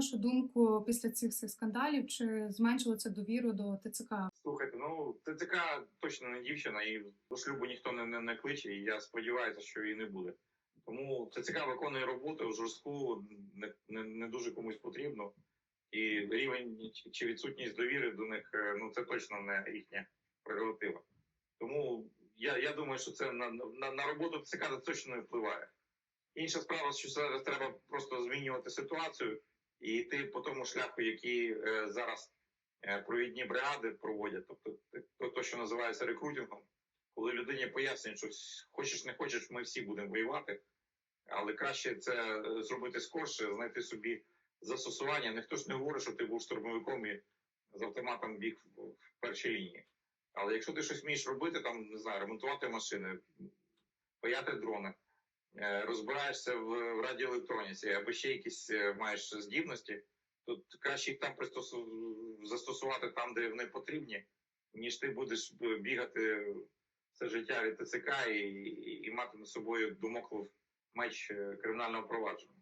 вашу думку, після цих всіх скандалів, чи зменшило це довіру до ТЦК? Слухайте, ну ТЦК точно не дівчина, і до шлюбу ніхто не, не, не кличе, і я сподіваюся, що і не буде. Тому ТЦК виконує роботу жорстку, не, не, не дуже комусь потрібно. І рівень чи- відсутність довіри до них е, ну це точно не їхня прерогатива. Тому я, я думаю, що це на, на, на роботу ТЦК точно не впливає. Інша справа, що зараз треба просто змінювати ситуацію і йти по тому шляху, який е, зараз е, провідні бригади проводять, тобто то, то, що називається рекрутингом, коли людині пояснюють, що хочеш не хочеш, ми всі будемо воювати, але краще це е, зробити скорше, знайти собі застосування. Ніхто ж не говорить, що ти був штурмовиком і з автоматом біг в, першій лінії. Але якщо ти щось вмієш робити, там не знаю, ремонтувати машини, паяти дрони, розбираєшся в, радіоелектроніці або ще якісь е, маєш здібності, то краще їх там пристосу- застосувати там, де вони потрібні, ніж ти будеш е, бігати все життя від ТЦК і, і, мати над собою домоклов меч е, кримінального провадження.